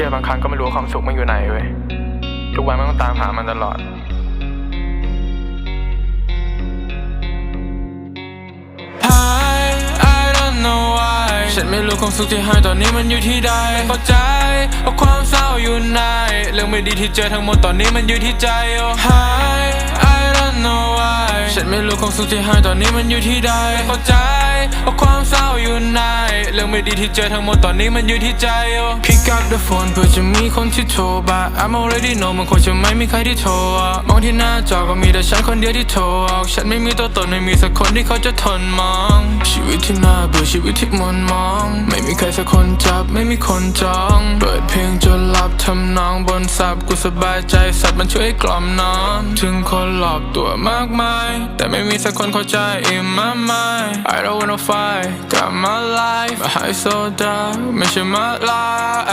ชื่อบางครั้งก็ไม่รู้ความสุขมันอยู่ไหนเว้ย ทุกวันมันต้องตามหามันตลอด Hi I don't know why ฉันไม่รู้ความสุขที่หายตอนนี้มันอยู่ที่ใดไม่เข้าใจว่าความเศร้าอยู่ไหนเรื่องไม่ดีที่เจอทั้งหมดตอนนี้มันอยู่ที่ใจ oh Hi ไม่รู้ความสุขที่หายตอนนี้มันอยู่ที่ใดไม่เข้าใจว่าความเศร้าอยู่ไหนเรื่องไม่ดีที่เจอทั้งหมดตอนนี้มันอยู่ที่ใจ Pick up the phone เพื่อจะมีคนที่โทร but I'm already know มันคงจะไม่มีใครที่โทรมองที่หน้าจอก็มีแต่ฉันคนเดียวที่โทรออกฉันไม่มีตัวตนไม่มีสักคนที่เขาจะทนมอง ชีวิตที่น่าเบื่อชีวิตที่มนมอง ไม่มีใครสักคนจับไม่มีคนจองเปิดเพลงจนหลับ ทำนองบนซับกูสบายใจสับมันช่วยกล่อมนอน ถึงคนหลอกตัวมากมาย แต่ไม่มีสักคนเข้าใจ in my mind I don't wanna fight got my life my high so dark ไม่ใช่ my life